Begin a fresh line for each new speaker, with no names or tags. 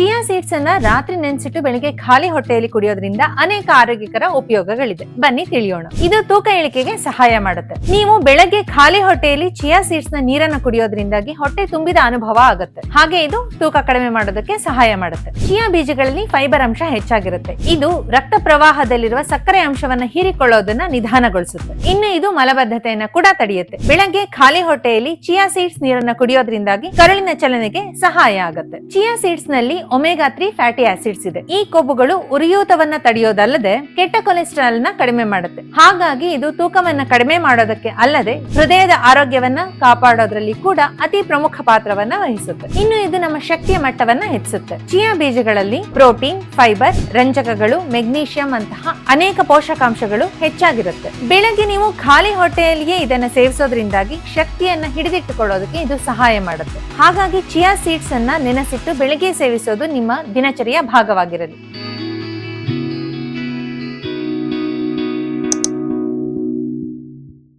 Chia seeds ಅನ್ನ ರಾತ್ರಿ ನೆನೆಸಿಟ್ಟು ಬೆಳಿಗ್ಗೆ ಖಾಲಿ ಹೊಟ್ಟೆಯಲ್ಲಿ ಕುಡಿಯೋದ್ರಿಂದ ಅನೇಕ ಆರೋಗ್ಯಕರ ಉಪಯೋಗಗಳಿದೆ. ಬನ್ನಿ ತಿಳಿಯೋಣ. ಇದು ತೂಕ ಇಳಿಕೆಗೆ ಸಹಾಯ ಮಾಡುತ್ತೆ. ನೀವು ಬೆಳಗ್ಗೆ ಖಾಲಿ ಹೊಟ್ಟೆಯಲ್ಲಿ ಚಿಯಾ ಸೀಡ್ಸ್ನ ನೀರನ್ನ ಕುಡಿಯೋದ್ರಿಂದಾಗಿ ಹೊಟ್ಟೆ ತುಂಬಿದ ಅನುಭವ ಆಗುತ್ತೆ. ಹಾಗೆ ಇದು ತೂಕ ಕಡಿಮೆ ಮಾಡೋದಕ್ಕೆ ಸಹಾಯ ಮಾಡುತ್ತೆ. ಚಿಯಾ ಬೀಜಗಳಲ್ಲಿ ಫೈಬರ್ ಅಂಶ ಹೆಚ್ಚಾಗಿರುತ್ತೆ. ಇದು ರಕ್ತ ಪ್ರವಾಹದಲ್ಲಿರುವ ಸಕ್ಕರೆ ಅಂಶವನ್ನ ಹೀರಿಕೊಳ್ಳೋದನ್ನ ನಿಧಾನಗೊಳಿಸುತ್ತೆ. ಇನ್ನು ಇದು ಮಲಬದ್ಧತೆಯನ್ನ ಕೂಡ ತಡೆಯುತ್ತೆ. ಬೆಳಗ್ಗೆ ಖಾಲಿ ಹೊಟ್ಟೆಯಲ್ಲಿ ಚಿಯಾ ಸೀಡ್ಸ್ ನೀರನ್ನ ಕುಡಿಯೋದ್ರಿಂದಾಗಿ ಕರುಳಿನ ಚಲನೆಗೆ ಸಹಾಯ ಆಗುತ್ತೆ. ಚಿಯಾ ಸೀಡ್ಸ್ನಲ್ಲಿ ಒಮೆಗಾ ತ್ರೀ ಫ್ಯಾಟಿ ಆಸಿಡ್ಸ್ ಇದೆ. ಈ ಕೊಬ್ಬುಗಳು ಉರಿಯೂತವನ್ನ ತಡೆಯೋದಲ್ಲದೆ ಕೆಟ್ಟ ಕೊಲೆಸ್ಟ್ರಾಲ್ನ ಕಡಿಮೆ ಮಾಡುತ್ತೆ. ಹಾಗಾಗಿ ಇದು ತೂಕವನ್ನ ಕಡಿಮೆ ಮಾಡೋದಕ್ಕೆ ಅಲ್ಲದೆ ಹೃದಯದ ಆರೋಗ್ಯವನ್ನ ಕಾಪಾಡೋದ್ರಲ್ಲಿ ಕೂಡ ಅತಿ ಪ್ರಮುಖ ಪಾತ್ರವನ್ನ ವಹಿಸುತ್ತೆ. ಇನ್ನು ಇದು ನಮ್ಮ ಶಕ್ತಿಯ ಮಟ್ಟವನ್ನ ಹೆಚ್ಚಿಸುತ್ತೆ. ಚಿಯಾ ಬೀಜಗಳಲ್ಲಿ ಪ್ರೋಟೀನ್, ಫೈಬರ್, ರಂಜಕಗಳು, ಮೆಗ್ನೀಷಿಯಂ ಅಂತಹ ಅನೇಕ ಪೋಷಕಾಂಶಗಳು ಹೆಚ್ಚಾಗಿರುತ್ತೆ. ಬೆಳಗ್ಗೆ ನೀವು ಖಾಲಿ ಹೊಟ್ಟೆಯಲ್ಲಿಯೇ ಇದನ್ನ ಸೇವಿಸೋದ್ರಿಂದಾಗಿ ಶಕ್ತಿಯನ್ನ ಹಿಡಿದಿಟ್ಟುಕೊಳ್ಳೋದಕ್ಕೆ ಇದು ಸಹಾಯ ಮಾಡುತ್ತೆ. ಹಾಗಾಗಿ ಚಿಯಾ ಸೀಡ್ಸ್ ಅನ್ನ ನೆನೆಸಿಟ್ಟು ಬೆಳಗ್ಗೆ ಸೇವಿಸೋದು ನಿಮ್ಮ ದಿನಚರಿಯ ಭಾಗವಾಗಿರಲಿ.